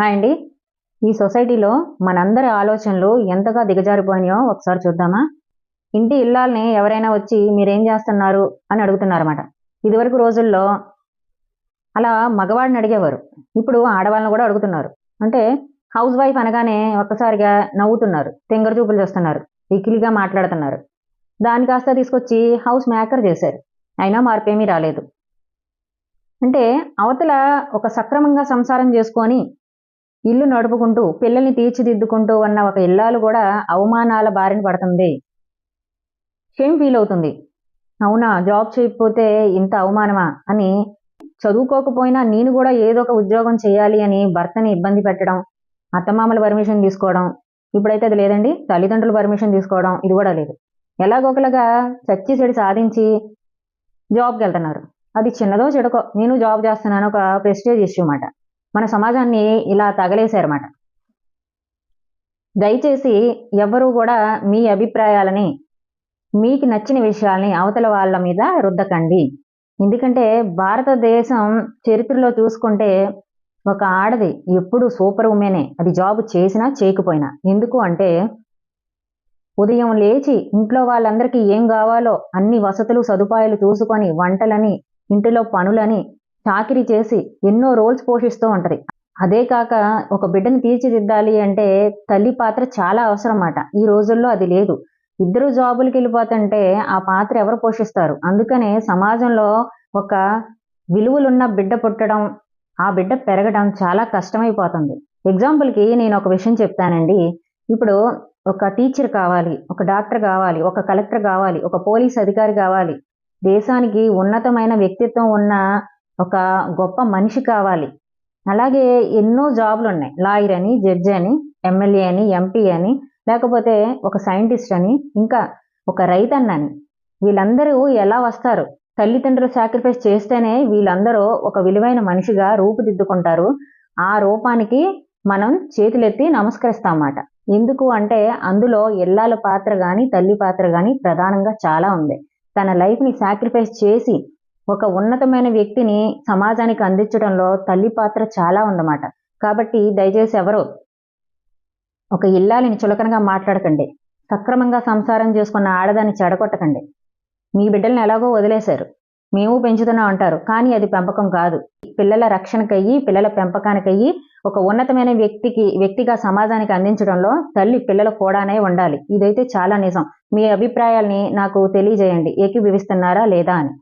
Hi అండి. ఈ సొసైటీలో మనందరి ఆలోచనలు ఎంతగా దిగజారిపోయినాయో ఒకసారి చూద్దామా? ఇంటి ఇల్లాలని ఎవరైనా వచ్చి మీరేం చేస్తున్నారు అని అడుగుతున్నారన్నమాట. ఇదివరకు రోజుల్లో అలా మగవాడిని అడిగేవారు. ఇప్పుడు ఆడవాళ్ళని కూడా అడుగుతున్నారు. అంటే హౌస్ వైఫ్ అనగానే ఒక్కసారిగా నవ్వుతున్నారు. తెంగర చూపులు చేస్తున్నారు. ఇకిలిగా మాట్లాడుతున్నారు. దాని కాస్త తీసుకొచ్చి హౌస్ మేకర్ చేశారు. అయినా మార్పేమీ రాలేదు. అంటే అవతల ఒక సక్రమంగా సంసారం చేసుకొని ఇల్లు నడుపుకుంటూ పిల్లల్ని తీర్చిదిద్దుకుంటూ ఉన్న ఒక ఇల్లాలు కూడా అవమానాల బారిన పడుతుంది. షేమ్ ఫీల్ అవుతుంది. అవునా జాబ్ చేయకపోతే ఇంత అవమానమా అని చదువుకోకపోయినా నేను కూడా ఏదో ఒక ఉద్యోగం చేయాలి అని భర్తని ఇబ్బంది పెట్టడం అత్తమామల పర్మిషన్ తీసుకోవడం ఇప్పుడైతే అది లేదండి తల్లిదండ్రుల పర్మిషన్ తీసుకోవడం ఇది కూడా లేదు. ఎలాగొకలాగా చచ్చి చెడి సాధించి జాబ్కి వెళ్తున్నారు. అది చిన్నదో చెడుకో నేను జాబ్ చేస్తున్నాను ఒక ప్రెస్టేజ్ ఇష్యూ అన్నమాట మన సమాజాన్ని ఇలా తగలేశారన్నమాట. దయచేసి ఎవరు కూడా మీ అభిప్రాయాలని మీకు నచ్చిన విషయాల్ని అవతల వాళ్ళ మీద రుద్దకండి. ఎందుకంటే భారతదేశం చరిత్రలో చూసుకుంటే ఒక ఆడది ఎప్పుడు సూపర్ ఉమెనే. అది జాబ్ చేసినా చేయకపోయినా. ఎందుకు అంటే ఉదయం లేచి ఇంట్లో వాళ్ళందరికీ ఏం కావాలో అన్ని వసతులు సదుపాయాలు చూసుకొని వంటలని ఇంటిలో పనులని చాకరీ చేసి ఎన్నో రోల్స్ పోషిస్తూ ఉంటుంది. అదే కాక ఒక బిడ్డని తీర్చిదిద్దాలి అంటే తల్లి పాత్ర చాలా అవసరం అన్నమాట ఈ రోజుల్లో అది లేదు. ఇద్దరు జాబులకి వెళ్ళిపోతుంటే ఆ పాత్ర ఎవరు పోషిస్తారు? అందుకనే సమాజంలో ఒక విలువలున్న బిడ్డ పుట్టడం ఆ బిడ్డ పెరగడం చాలా కష్టమైపోతుంది. ఎగ్జాంపుల్కి నేను ఒక విషయం చెప్తానండి. ఇప్పుడు ఒక టీచర్ కావాలి ఒక డాక్టర్ కావాలి ఒక కలెక్టర్ కావాలి ఒక పోలీస్ అధికారి కావాలి. దేశానికి ఉన్నతమైన వ్యక్తిత్వం ఉన్న ఒక గొప్ప మనిషి కావాలి. అలాగే ఎన్నో జాబులు ఉన్నాయి లాయర్ అని జడ్జి అని ఎమ్మెల్యే అని ఎంపీ అని లేకపోతే ఒక సైంటిస్ట్ అని ఇంకా ఒక రైతన్నని వీళ్ళందరూ ఎలా వస్తారు? తల్లిదండ్రులు సాక్రిఫైస్ చేస్తేనే వీళ్ళందరూ ఒక విలువైన మనిషిగా రూపుదిద్దుకుంటారు. ఆ రూపానికి మనం చేతులెత్తి నమస్కరిస్తామన్నమాట. ఎందుకు అంటే అందులో ఇల్లాల పాత్ర కానీ తల్లి పాత్ర కానీ ప్రధానంగా చాలా ఉంది. తన లైఫ్ని సాక్రిఫైస్ చేసి ఒక ఉన్నతమైన వ్యక్తిని సమాజానికి అందించడంలో తల్లి పాత్ర చాలా ఉందన్నమాట. కాబట్టి దయచేసి ఎవరు ఒక ఇల్లాలిని చులకనగా మాట్లాడకండి. సక్రమంగా సంసారం చేసుకున్న ఆడదాన్ని చెడగొట్టకండి. మీ బిడ్డల్ని ఎలాగో వదిలేశారు. మేము పెంచుతున్నాం అంటారు. కానీ అది పెంపకం కాదు. పిల్లల రక్షణకయ్యి పిల్లల పెంపకానికయ్యి ఒక ఉన్నతమైన వ్యక్తికి వ్యక్తిగా సమాజానికి అందించడంలో తల్లి పిల్లలు కూడానే ఉండాలి. ఇదైతే చాలా నిజం. మీ అభిప్రాయాల్ని నాకు తెలియజేయండి. ఏకీభవిస్తున్నారా లేదా అని.